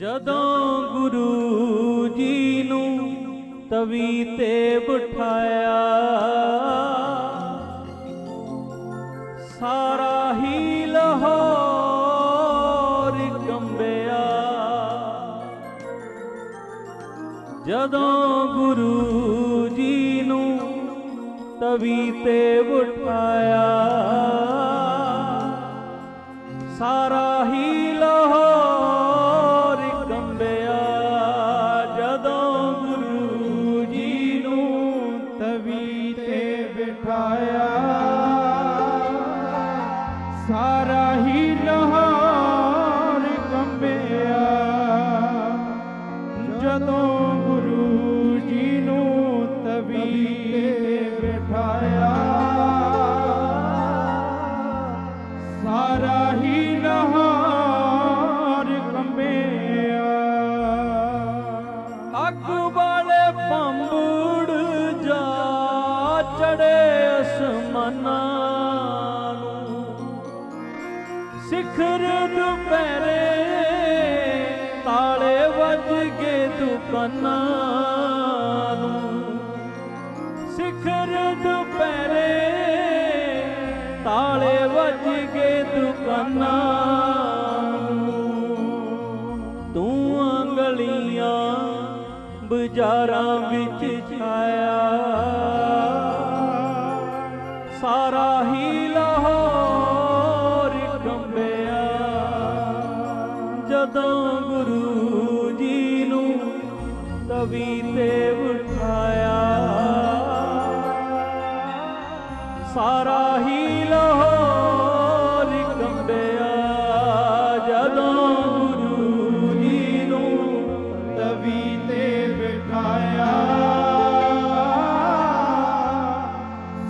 ਜਦੋਂ ਗੁਰੂ ਜੀ ਨੂੰ ਤਵੀ ਤੇ ਬਿਠਾਇਆ, ਸਾਰਾ ਹੀ ਲਾਹੌਰ ਕੰਬਿਆ। ਜਦੋਂ ਗੁਰੂ ਜੀ ਨੂੰ ਤਵੀ ਤੇ ਬਿਠਾਇਆ ਨੂੰ ਤੇ ਬਿਠਾਇਆ। ਚੜੇ ਅਸਮਾਨਾਂ ਨੂੰ। ਸਿਖਰ ਦੁਪਹਿਰੇ ਤਾਲੇ ਵੱਜ ਗਏ ਦੁਕਾਨਾਂ ਨੂੰ। ਸਿਖਰ ਦੁਪਹਿਰੇ ਤਾਲੇ ਵੱਜ ਗਏ ਦੁਕਾਨਾਂ ਨੂੰ। ਤੂੰ ਗਲੀਆਂ ਬਾਜ਼ਾਰਾਂ ਵਿੱਚ ਛਾਇਆ। ਸਾਰਾ ਹੀ ਲਾਹੌਰ ਕੰਬਿਆ। ਜਦੋਂ ਗੁਰੂ ਜੀ ਨੂੰ ਤਵੀ ਤੇ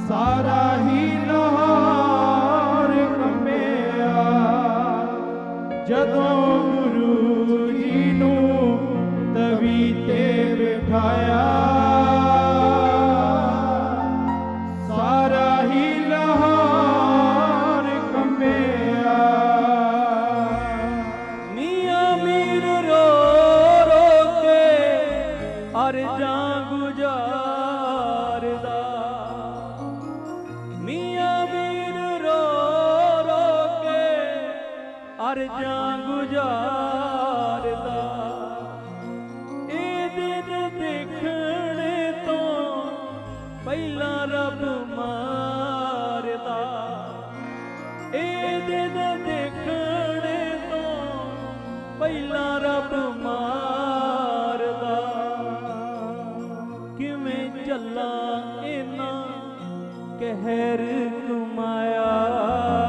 ਸਾਰਾ ਹੀ ਲਾਹੌਰ ਕੰਬਿਆ। ਜਦੋਂ ਗੁਰੂ ਜੀ ਨੂੰ ਤਵੀ ਤੇ ਬਿਠਾਇਆ ਅਰਜਾਂ ਗੁਜ਼ਾਰਦਾ। ਇਹ ਦਿਨ ਦੇਖਣ ਤੋਂ ਪਹਿਲਾਂ ਰੱਬ ਮਾਰਦਾ। ਇਹ ਦਿਨ ਦੇਖਣ ਤੋਂ ਪਹਿਲਾਂ ਰੱਬ ਮਾਰਦਾ। ਕਿਵੇਂ ਚੱਲਾਂ ਇਹਨਾਂ ਕਹਿਰ ਕਮਾਇਆ